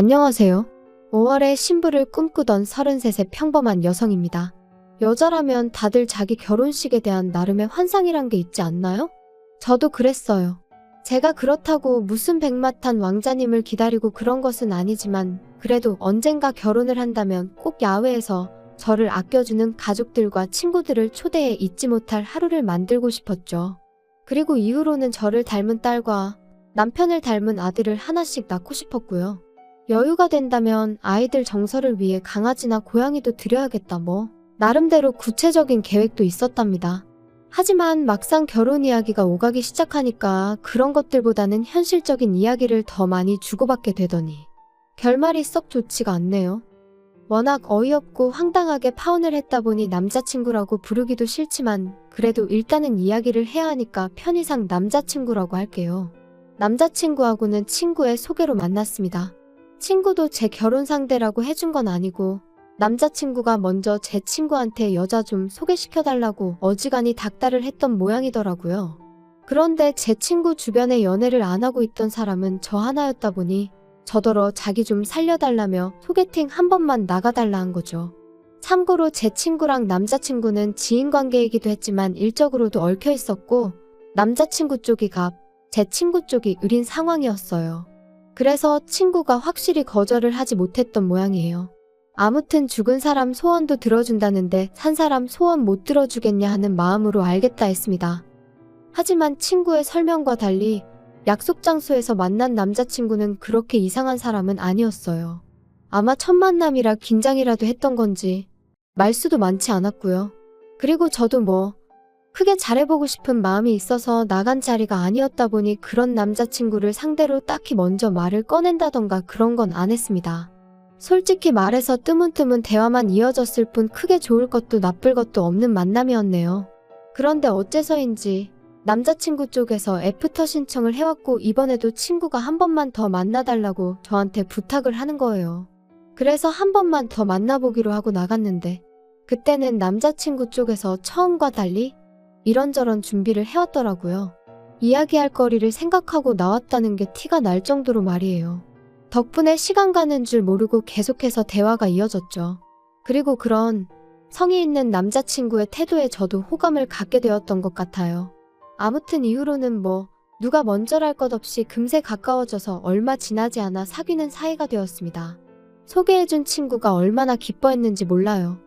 안녕하세요. 5월에 신부를 꿈꾸던 33의 평범한 여성입니다. 여자라면 다들 자기 결혼식에 대한 나름의 환상이란 게 있지 않나요? 저도 그랬어요. 제가 그렇다고 무슨 백마탄 왕자님을 기다리고 그런 것은 아니지만 그래도 언젠가 결혼을 한다면 꼭 야외에서 저를 아껴주는 가족들과 친구들을 초대해 잊지 못할 하루를 만들고 싶었죠. 그리고 이후로는 저를 닮은 딸과 남편을 닮은 아들을 하나씩 낳고 싶었고요. 여유가 된다면 아이들 정서를 위해 강아지나 고양이도 드려야겠다 뭐. 나름대로 구체적인 계획도 있었답니다. 하지만 막상 결혼 이야기가 오가기 시작하니까 그런 것들보다는 현실적인 이야기를 더 많이 주고받게 되더니 결말이 썩 좋지가 않네요. 워낙 어이없고 황당하게 파혼을 했다 보니 남자친구라고 부르기도 싫지만 그래도 일단은 이야기를 해야 하니까 편의상 남자친구라고 할게요. 남자친구하고는 친구의 소개로 만났습니다. 친구도 제 결혼 상대라고 해준 건 아니고 남자친구가 먼저 제 친구한테 여자 좀 소개시켜달라고 어지간히 닥달을 했던 모양이더라고요. 그런데 제 친구 주변에 연애를 안 하고 있던 사람은 저 하나였다 보니 저더러 자기 좀 살려달라며 소개팅 한 번만 나가달라 한 거죠. 참고로 제 친구랑 남자친구는 지인 관계이기도 했지만 일적으로도 얽혀 있었고 남자친구 쪽이 갑, 제 친구 쪽이 을인 상황이었어요. 그래서 친구가 확실히 거절을 하지 못했던 모양이에요. 아무튼 죽은 사람 소원도 들어준다는데 산 사람 소원 못 들어주겠냐 하는 마음으로 알겠다 했습니다. 하지만 친구의 설명과 달리 약속 장소에서 만난 남자친구는 그렇게 이상한 사람은 아니었어요. 아마 첫 만남이라 긴장이라도 했던 건지 말수도 많지 않았고요. 그리고 저도 뭐 크게 잘해보고 싶은 마음이 있어서 나간 자리가 아니었다 보니 그런 남자친구를 상대로 딱히 먼저 말을 꺼낸다던가 그런 건 안 했습니다. 솔직히 말해서 뜨문뜨문 대화만 이어졌을 뿐 크게 좋을 것도 나쁠 것도 없는 만남이었네요. 그런데 어째서인지 남자친구 쪽에서 애프터 신청을 해왔고 이번에도 친구가 한 번만 더 만나달라고 저한테 부탁을 하는 거예요. 그래서 한 번만 더 만나보기로 하고 나갔는데 그때는 남자친구 쪽에서 처음과 달리 이런저런 준비를 해왔더라고요. 이야기할 거리를 생각하고 나왔다는 게 티가 날 정도로 말이에요. 덕분에 시간 가는 줄 모르고 계속해서 대화가 이어졌죠. 그리고 그런 성의 있는 남자친구의 태도에 저도 호감을 갖게 되었던 것 같아요. 아무튼 이후로는 뭐 누가 먼저랄 것 없이 금세 가까워져서 얼마 지나지 않아 사귀는 사이가 되었습니다. 소개해준 친구가 얼마나 기뻐했는지 몰라요.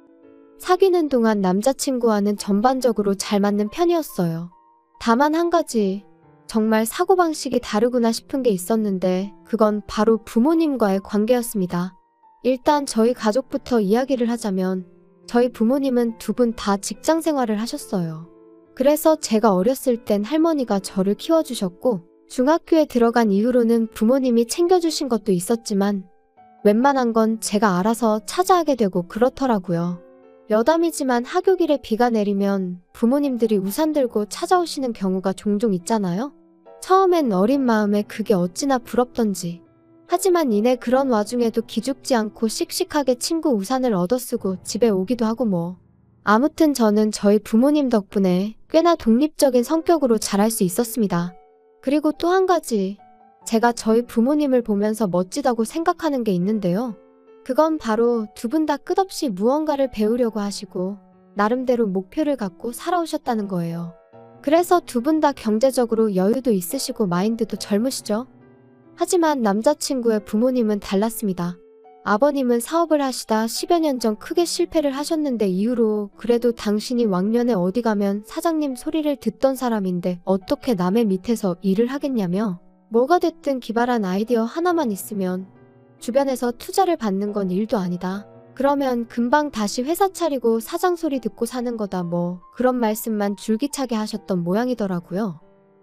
사귀는 동안 남자친구와는 전반적으로 잘 맞는 편이었어요. 다만 한 가지 정말 사고방식이 다르구나 싶은 게 있었는데 그건 바로 부모님과의 관계였습니다. 일단 저희 가족부터 이야기를 하자면 저희 부모님은 두 분 다 직장 생활을 하셨어요. 그래서 제가 어렸을 땐 할머니가 저를 키워주셨고 중학교에 들어간 이후로는 부모님이 챙겨주신 것도 있었지만 웬만한 건 제가 알아서 찾아하게 되고 그렇더라고요. 여담이지만 하교길에 비가 내리면 부모님들이 우산 들고 찾아오시는 경우가 종종 있잖아요. 처음엔 어린 마음에 그게 어찌나 부럽던지. 하지만 이내 그런 와중에도 기죽지 않고 씩씩하게 친구 우산을 얻어 쓰고 집에 오기도 하고 뭐. 아무튼 저는 저희 부모님 덕분에 꽤나 독립적인 성격으로 자랄 수 있었습니다. 그리고 또 한 가지. 제가 저희 부모님을 보면서 멋지다고 생각하는 게 있는데요. 그건 바로 두 분 다 끝없이 무언가를 배우려고 하시고 나름대로 목표를 갖고 살아오셨다는 거예요. 그래서 두 분 다 경제적으로 여유도 있으시고 마인드도 젊으시죠? 하지만 남자친구의 부모님은 달랐습니다. 아버님은 사업을 하시다 10여 년 전 크게 실패를 하셨는데 이후로 그래도 당신이 왕년에 어디 가면 사장님 소리를 듣던 사람인데 어떻게 남의 밑에서 일을 하겠냐며 뭐가 됐든 기발한 아이디어 하나만 있으면 주변에서 투자를 받는 건 일도 아니다. 그러면 금방 다시 회사 차리고 사장 소리 듣고 사는 거다 뭐 그런 말씀만 줄기차게 하셨던 모양이더라고요.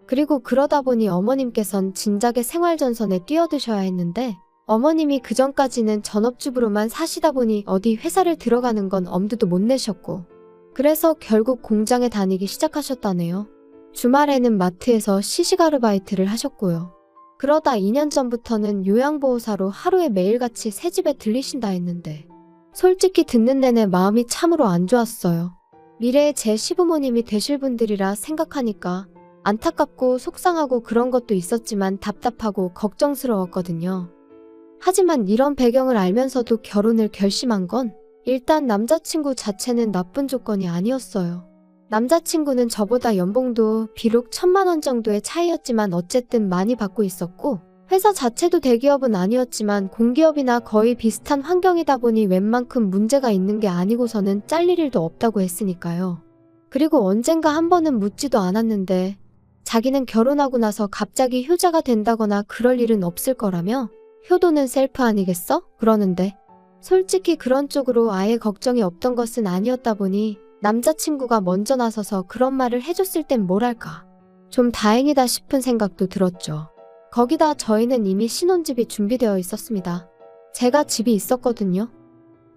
그리고 그러다 보니 어머님께선 진작에 생활전선에 뛰어드셔야 했는데 어머님이 그전까지는 전업주부로만 사시다 보니 어디 회사를 들어가는 건 엄두도 못 내셨고 그래서 결국 공장에 다니기 시작하셨다네요. 주말에는 마트에서 시식 아르바이트를 하셨고요. 그러다 2년 전부터는 요양보호사로 하루에 매일같이 새 집에 들리신다 했는데 솔직히 듣는 내내 마음이 참으로 안 좋았어요. 미래의 제 시부모님이 되실 분들이라 생각하니까 안타깝고 속상하고 그런 것도 있었지만 답답하고 걱정스러웠거든요. 하지만 이런 배경을 알면서도 결혼을 결심한 건 일단 남자친구 자체는 나쁜 조건이 아니었어요. 남자친구는 저보다 연봉도 비록 천만 원 정도의 차이였지만 어쨌든 많이 받고 있었고 회사 자체도 대기업은 아니었지만 공기업이나 거의 비슷한 환경이다 보니 웬만큼 문제가 있는 게 아니고서는 잘릴 일도 없다고 했으니까요. 그리고 언젠가 한 번은 묻지도 않았는데 자기는 결혼하고 나서 갑자기 효자가 된다거나 그럴 일은 없을 거라며 효도는 셀프 아니겠어? 그러는데 솔직히 그런 쪽으로 아예 걱정이 없던 것은 아니었다 보니 남자친구가 먼저 나서서 그런 말을 해줬을 땐 뭐랄까. 좀 다행이다 싶은 생각도 들었죠. 거기다 저희는 이미 신혼집이 준비되어 있었습니다. 제가 집이 있었거든요.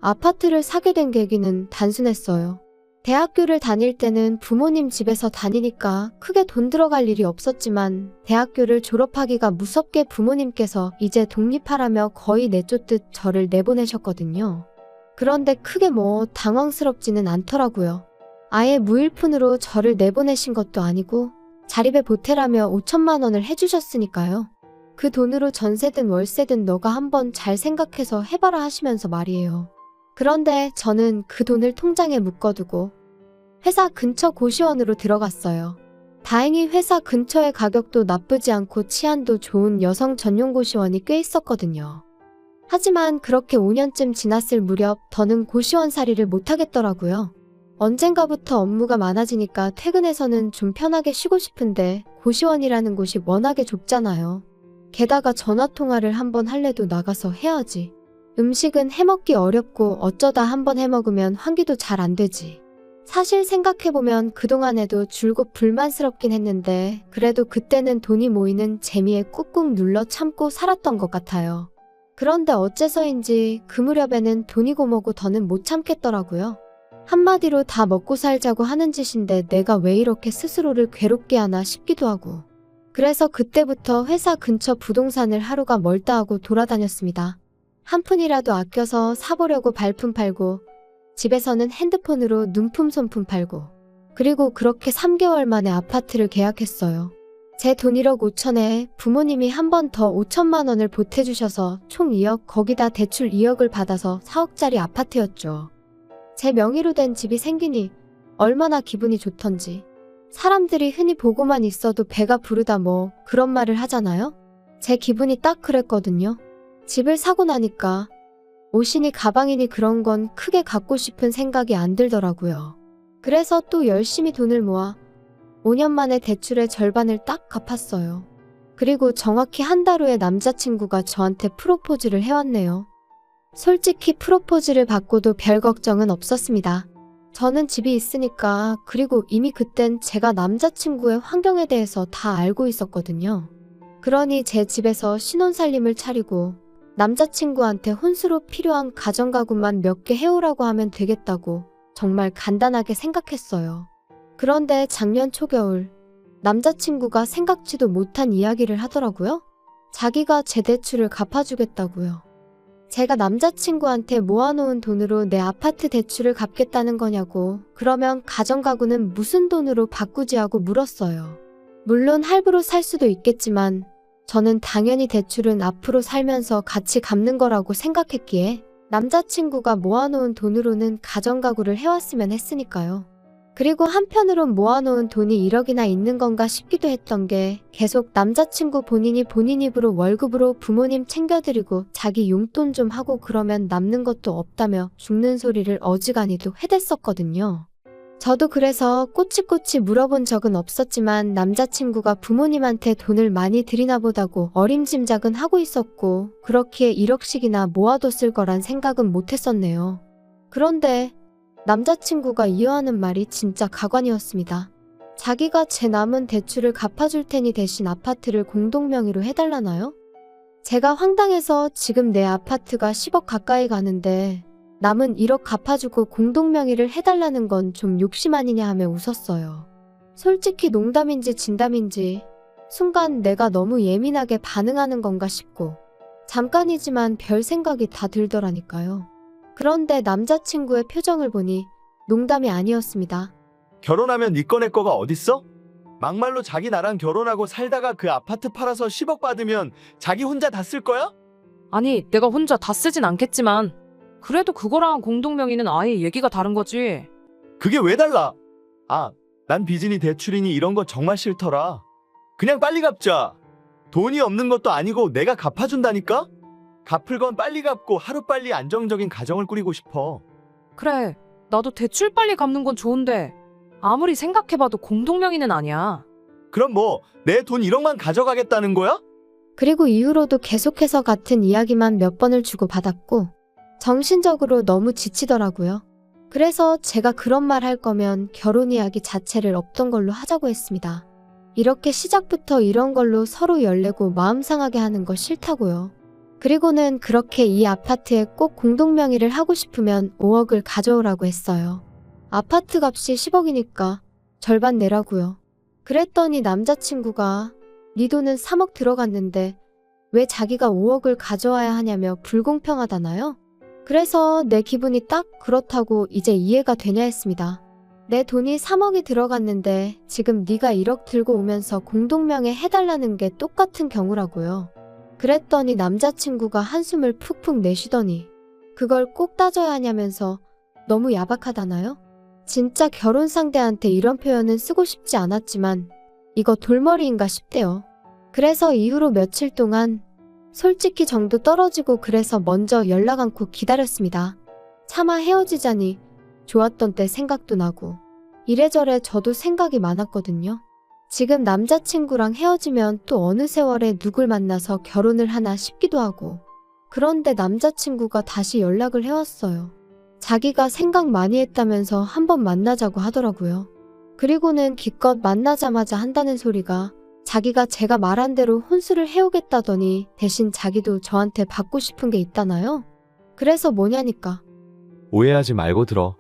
아파트를 사게 된 계기는 단순했어요. 대학교를 다닐 때는 부모님 집에서 다니니까 크게 돈 들어갈 일이 없었지만 대학교를 졸업하기가 무섭게 부모님께서 이제 독립하라며 거의 내쫓듯 저를 내보내셨거든요. 그런데 크게 뭐 당황스럽지는 않더라고요. 아예 무일푼으로 저를 내보내신 것도 아니고 자립에 보태라며 5천만 원을 해주셨으니까요. 그 돈으로 전세든 월세든 너가 한번 잘 생각해서 해봐라 하시면서 말이에요. 그런데 저는 그 돈을 통장에 묶어두고 회사 근처 고시원으로 들어갔어요. 다행히 회사 근처의 가격도 나쁘지 않고 치안도 좋은 여성 전용 고시원이 꽤 있었거든요. 하지만 그렇게 5년쯤 지났을 무렵 더는 고시원 살이를 못하겠더라고요. 언젠가부터 업무가 많아지니까 퇴근해서는 좀 편하게 쉬고 싶은데 고시원이라는 곳이 워낙에 좁잖아요. 게다가 전화통화를 한번 할래도 나가서 해야지. 음식은 해먹기 어렵고 어쩌다 한번 해먹으면 환기도 잘 안 되지. 사실 생각해보면 그동안에도 줄곧 불만스럽긴 했는데 그래도 그때는 돈이 모이는 재미에 꾹꾹 눌러 참고 살았던 것 같아요. 그런데 어째서인지 그 무렵에는 돈이고 뭐고 더는 못 참겠더라고요. 한마디로 다 먹고 살자고 하는 짓인데 내가 왜 이렇게 스스로를 괴롭게 하나 싶기도 하고. 그래서 그때부터 회사 근처 부동산을 하루가 멀다 하고 돌아다녔습니다. 한 푼이라도 아껴서 사보려고 발품 팔고, 집에서는 핸드폰으로 눈품 손품 팔고, 그리고 그렇게 3개월 만에 아파트를 계약했어요. 제 돈 1억 5천에 부모님이 한 번 더 5천만 원을 보태주셔서 총 2억, 거기다 대출 2억을 받아서 4억짜리 아파트였죠. 제 명의로 된 집이 생기니 얼마나 기분이 좋던지. 사람들이 흔히 보고만 있어도 배가 부르다 뭐 그런 말을 하잖아요? 제 기분이 딱 그랬거든요. 집을 사고 나니까 옷이니 가방이니 그런 건 크게 갖고 싶은 생각이 안 들더라고요. 그래서 또 열심히 돈을 모아 5년 만에 대출의 절반을 딱 갚았어요. 그리고 정확히 한 달 후에 남자친구가 저한테 프로포즈를 해왔네요. 솔직히 프로포즈를 받고도 별 걱정은 없었습니다. 저는 집이 있으니까 그리고 이미 그땐 제가 남자친구의 환경에 대해서 다 알고 있었거든요. 그러니 제 집에서 신혼살림을 차리고 남자친구한테 혼수로 필요한 가정가구만 몇 개 해오라고 하면 되겠다고 정말 간단하게 생각했어요. 그런데 작년 초겨울 남자친구가 생각지도 못한 이야기를 하더라고요. 자기가 제 대출을 갚아주겠다고요. 제가 남자친구한테 모아놓은 돈으로 내 아파트 대출을 갚겠다는 거냐고, 그러면 가정가구는 무슨 돈으로 바꾸지 하고 물었어요. 물론 할부로 살 수도 있겠지만, 저는 당연히 대출은 앞으로 살면서 같이 갚는 거라고 생각했기에, 남자친구가 모아놓은 돈으로는 가정가구를 해왔으면 했으니까요. 그리고 한편으론 모아놓은 돈이 1억이나 있는 건가 싶기도 했던 게 계속 남자친구 본인이 본인 입으로 월급으로 부모님 챙겨드리고 자기 용돈 좀 하고 그러면 남는 것도 없다며 죽는 소리를 어지간히도 해댔었거든요. 저도 그래서 꼬치꼬치 물어본 적은 없었지만 남자친구가 부모님한테 돈을 많이 드리나 보다고 어림짐작은 하고 있었고 그렇기에 1억씩이나 모아뒀을 거란 생각은 못했었네요. 그런데 남자친구가 이어하는 말이 진짜 가관이었습니다. 자기가 제 남은 대출을 갚아줄 테니 대신 아파트를 공동명의로 해달라나요? 제가 황당해서 지금 내 아파트가 10억 가까이 가는데 남은 1억 갚아주고 공동명의를 해달라는 건 좀 욕심 아니냐 하며 웃었어요. 솔직히 농담인지 진담인지 순간 내가 너무 예민하게 반응하는 건가 싶고 잠깐이지만 별 생각이 다 들더라니까요. 그런데 남자친구의 표정을 보니 농담이 아니었습니다. 결혼하면 네 꺼내 거가 어딨어? 막말로 자기 나랑 결혼하고 살다가 그 아파트 팔아서 10억 받으면 자기 혼자 다 쓸 거야? 아니, 내가 혼자 다 쓰진 않겠지만 그래도 그거랑 공동명의는 아예 얘기가 다른 거지. 그게 왜 달라? 아, 난 빚이니 대출이니 이런 거 정말 싫더라. 그냥 빨리 갚자. 돈이 없는 것도 아니고 내가 갚아준다니까? 갚을 건 빨리 갚고 하루빨리 안정적인 가정을 꾸리고 싶어. 그래, 나도 대출 빨리 갚는 건 좋은데 아무리 생각해봐도 공동명의는 아니야. 그럼 뭐, 내 돈 1억만 가져가겠다는 거야? 그리고 이후로도 계속해서 같은 이야기만 몇 번을 주고 받았고, 정신적으로 너무 지치더라고요. 그래서 제가 그런 말 할 거면 결혼 이야기 자체를 없던 걸로 하자고 했습니다. 이렇게 시작부터 이런 걸로 서로 열내고 마음 상하게 하는 거 싫다고요. 그리고는 그렇게 이 아파트에 꼭 공동명의를 하고 싶으면 5억을 가져오라고 했어요. 아파트 값이 10억이니까 절반 내라고요. 그랬더니 남자친구가 네 돈은 3억 들어갔는데 왜 자기가 5억을 가져와야 하냐며 불공평하다나요? 그래서 내 기분이 딱 그렇다고 이제 이해가 되냐 했습니다. 내 돈이 3억이 들어갔는데 지금 네가 1억 들고 오면서 공동명의 해달라는 게 똑같은 경우라고요. 그랬더니 남자친구가 한숨을 푹푹 내쉬더니 그걸 꼭 따져야 하냐면서 너무 야박하다나요? 진짜 결혼 상대한테 이런 표현은 쓰고 싶지 않았지만 이거 돌머리인가 싶대요. 그래서 이후로 며칠 동안 솔직히 정도 떨어지고 그래서 먼저 연락 않고 기다렸습니다. 차마 헤어지자니 좋았던 때 생각도 나고 이래저래 저도 생각이 많았거든요. 지금 남자친구랑 헤어지면 또 어느 세월에 누굴 만나서 결혼을 하나 싶기도 하고 그런데 남자친구가 다시 연락을 해왔어요. 자기가 생각 많이 했다면서 한번 만나자고 하더라고요. 그리고는 기껏 만나자마자 한다는 소리가 자기가 제가 말한 대로 혼수를 해오겠다더니 대신 자기도 저한테 받고 싶은 게 있다나요? 그래서 뭐냐니까. 오해하지 말고 들어.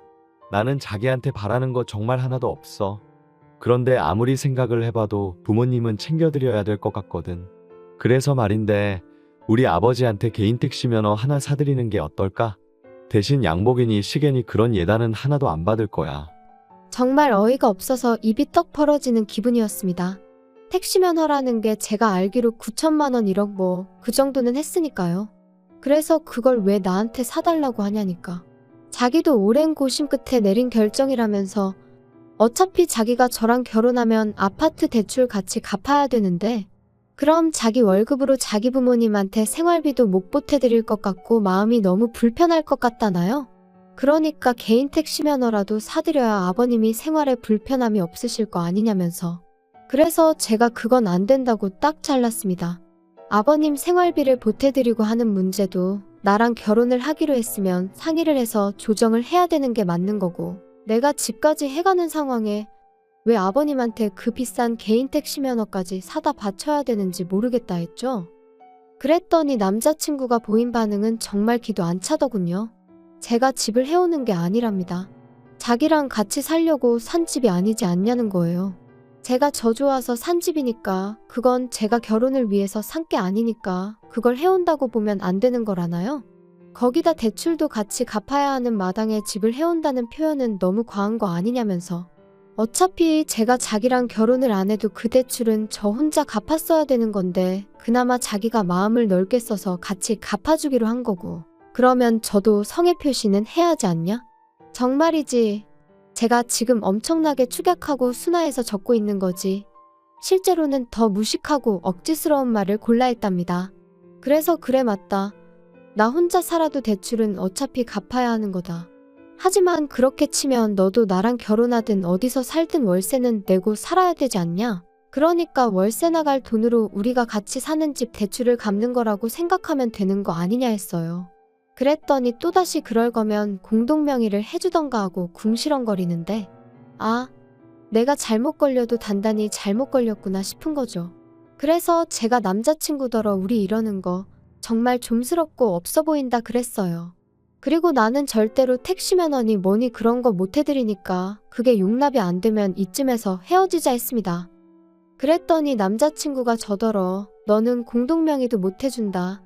나는 자기한테 바라는 거 정말 하나도 없어. 그런데 아무리 생각을 해봐도 부모님은 챙겨드려야 될 것 같거든. 그래서 말인데, 우리 아버지한테 개인 택시 면허 하나 사드리는 게 어떨까? 대신 양복이니 시계니 그런 예단은 하나도 안 받을 거야. 정말 어이가 없어서 입이 떡 벌어지는 기분이었습니다. 택시 면허라는 게 제가 알기로 9천만 원 1억 뭐 그 정도는 했으니까요. 그래서 그걸 왜 나한테 사달라고 하냐니까. 자기도 오랜 고심 끝에 내린 결정이라면서 어차피 자기가 저랑 결혼하면 아파트 대출 같이 갚아야 되는데 그럼 자기 월급으로 자기 부모님한테 생활비도 못 보태드릴 것 같고 마음이 너무 불편할 것 같다나요? 그러니까 개인 택시 면허라도 사드려야 아버님이 생활에 불편함이 없으실 거 아니냐면서. 그래서 제가 그건 안 된다고 딱 잘랐습니다. 아버님 생활비를 보태드리고 하는 문제도 나랑 결혼을 하기로 했으면 상의를 해서 조정을 해야 되는 게 맞는 거고 내가 집까지 해가는 상황에 왜 아버님한테 그 비싼 개인 택시 면허까지 사다 바쳐야 되는지 모르겠다 했죠. 그랬더니 남자친구가 보인 반응은 정말 기도 안 차더군요. 제가 집을 해오는 게 아니랍니다. 자기랑 같이 살려고 산 집이 아니지 않냐는 거예요. 제가 저 좋아서 산 집이니까 그건 제가 결혼을 위해서 산 게 아니니까 그걸 해온다고 보면 안 되는 거라나요? 거기다 대출도 같이 갚아야 하는 마당에 집을 해온다는 표현은 너무 과한 거 아니냐면서. 어차피 제가 자기랑 결혼을 안 해도 그 대출은 저 혼자 갚았어야 되는 건데 그나마 자기가 마음을 넓게 써서 같이 갚아주기로 한 거고. 그러면 저도 성의 표시는 해야 하지 않냐? 정말이지. 제가 지금 엄청나게 축약하고 순화해서 적고 있는 거지. 실제로는 더 무식하고 억지스러운 말을 골라 했답니다. 그래서 그래 맞다. 나 혼자 살아도 대출은 어차피 갚아야 하는 거다. 하지만 그렇게 치면 너도 나랑 결혼하든 어디서 살든 월세는 내고 살아야 되지 않냐? 그러니까 월세 나갈 돈으로 우리가 같이 사는 집 대출을 갚는 거라고 생각하면 되는 거 아니냐 했어요. 그랬더니 또다시 그럴 거면 공동명의를 해주던가 하고 궁시렁거리는데, 아, 내가 잘못 걸려도 단단히 잘못 걸렸구나 싶은 거죠. 그래서 제가 남자친구더러 우리 이러는 거 정말 좀스럽고 없어 보인다 그랬어요. 그리고 나는 절대로 택시 면허니 뭐니 그런 거 못 해드리니까 그게 용납이 안 되면 이쯤에서 헤어지자 했습니다. 그랬더니 남자친구가 저더러 너는 공동명의도 못 해준다.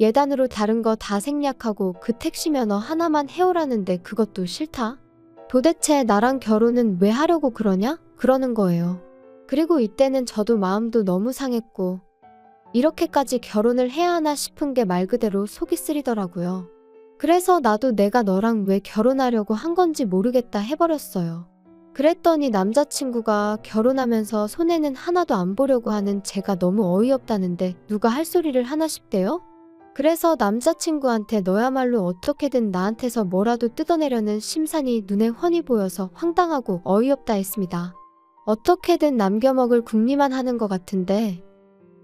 예단으로 다른 거 다 생략하고 그 택시 면허 하나만 해오라는데 그것도 싫다? 도대체 나랑 결혼은 왜 하려고 그러냐? 그러는 거예요. 그리고 이때는 저도 마음도 너무 상했고 이렇게까지 결혼을 해야 하나 싶은 게 말 그대로 속이 쓰리더라고요. 그래서 나도 내가 너랑 왜 결혼하려고 한 건지 모르겠다 해버렸어요. 그랬더니 남자친구가 결혼하면서 손해는 하나도 안 보려고 하는 제가 너무 어이없다는데 누가 할 소리를 하나 싶대요? 그래서 남자친구한테 너야말로 어떻게든 나한테서 뭐라도 뜯어내려는 심산이 눈에 훤히 보여서 황당하고 어이없다 했습니다. 어떻게든 남겨먹을 궁리만 하는 것 같은데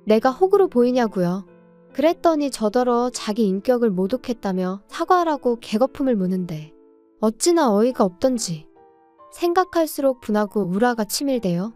내가 호구로 보이냐고요. 그랬더니 저더러 자기 인격을 모독했다며 사과하라고 개거품을 무는데 어찌나 어이가 없던지 생각할수록 분하고 우라가 치밀대요.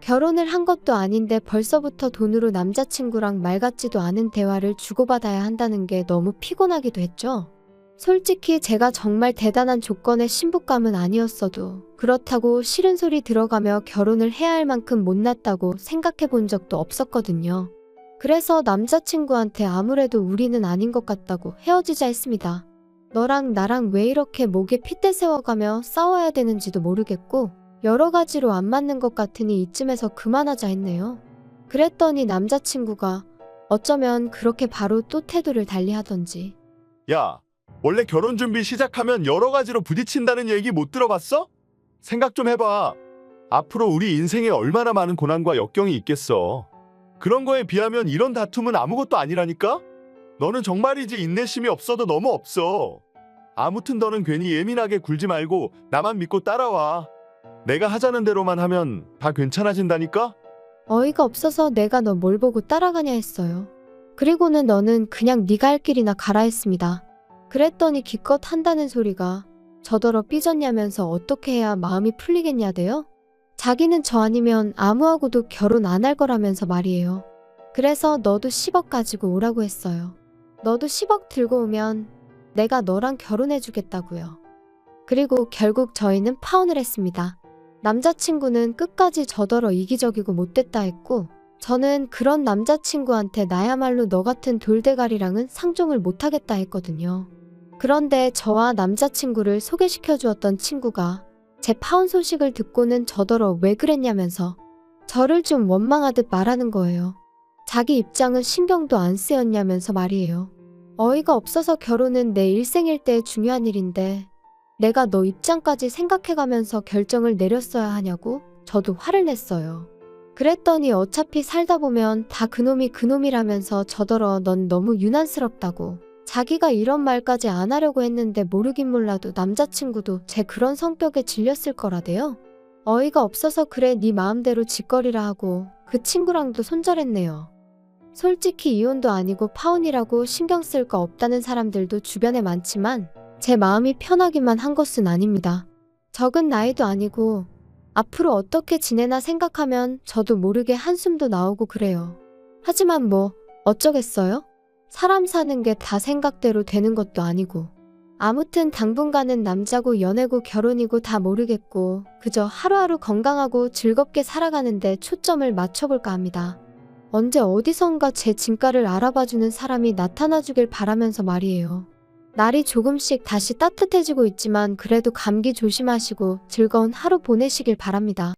결혼을 한 것도 아닌데 벌써부터 돈으로 남자친구랑 말 같지도 않은 대화를 주고받아야 한다는 게 너무 피곤하기도 했죠. 솔직히 제가 정말 대단한 조건의 신부감은 아니었어도 그렇다고 싫은 소리 들어가며 결혼을 해야 할 만큼 못났다고 생각해 본 적도 없었거든요. 그래서 남자친구한테 아무래도 우리는 아닌 것 같다고 헤어지자 했습니다. 너랑 나랑 왜 이렇게 목에 핏대 세워가며 싸워야 되는지도 모르겠고 여러 가지로 안 맞는 것 같으니 이쯤에서 그만하자 했네요. 그랬더니 남자친구가 어쩌면 그렇게 바로 또 태도를 달리하던지 야, 원래 결혼 준비 시작하면 여러 가지로 부딪힌다는 얘기 못 들어봤어? 생각 좀 해봐. 앞으로 우리 인생에 얼마나 많은 고난과 역경이 있겠어. 그런 거에 비하면 이런 다툼은 아무것도 아니라니까? 너는 정말이지 인내심이 없어도 너무 없어. 아무튼 너는 괜히 예민하게 굴지 말고 나만 믿고 따라와. 내가 하자는 대로만 하면 다 괜찮아진다니까? 어이가 없어서 내가 너 뭘 보고 따라가냐 했어요. 그리고는 너는 그냥 네가 할 길이나 가라 했습니다. 그랬더니 기껏 한다는 소리가 저더러 삐졌냐면서 어떻게 해야 마음이 풀리겠냐대요? 자기는 저 아니면 아무하고도 결혼 안 할 거라면서 말이에요. 그래서 너도 10억 가지고 오라고 했어요. 너도 10억 들고 오면 내가 너랑 결혼해 주겠다고요. 그리고 결국 저희는 파혼을 했습니다. 남자친구는 끝까지 저더러 이기적이고 못됐다 했고 저는 그런 남자친구한테 나야말로 너 같은 돌대가리랑은 상종을 못하겠다 했거든요. 그런데 저와 남자친구를 소개시켜 주었던 친구가 제 파혼 소식을 듣고는 저더러 왜 그랬냐면서 저를 좀 원망하듯 말하는 거예요. 자기 입장은 신경도 안 쓰였냐면서 말이에요. 어이가 없어서 결혼은 내 일생일 때 중요한 일인데 내가 너 입장까지 생각해가면서 결정을 내렸어야 하냐고 저도 화를 냈어요. 그랬더니 어차피 살다 보면 다 그놈이 그놈이라면서 저더러 넌 너무 유난스럽다고 자기가 이런 말까지 안 하려고 했는데 모르긴 몰라도 남자친구도 제 그런 성격에 질렸을 거라대요. 어이가 없어서 그래 네 마음대로 짓거리라 하고 그 친구랑도 손절했네요. 솔직히 이혼도 아니고 파혼이라고 신경 쓸 거 없다는 사람들도 주변에 많지만 제 마음이 편하기만 한 것은 아닙니다. 적은 나이도 아니고 앞으로 어떻게 지내나 생각하면 저도 모르게 한숨도 나오고 그래요. 하지만 뭐 어쩌겠어요? 사람 사는 게 다 생각대로 되는 것도 아니고. 아무튼 당분간은 남자고 연애고 결혼이고 다 모르겠고 그저 하루하루 건강하고 즐겁게 살아가는데 초점을 맞춰볼까 합니다. 언제 어디선가 제 진가를 알아봐주는 사람이 나타나주길 바라면서 말이에요. 날이 조금씩 다시 따뜻해지고 있지만 그래도 감기 조심하시고 즐거운 하루 보내시길 바랍니다.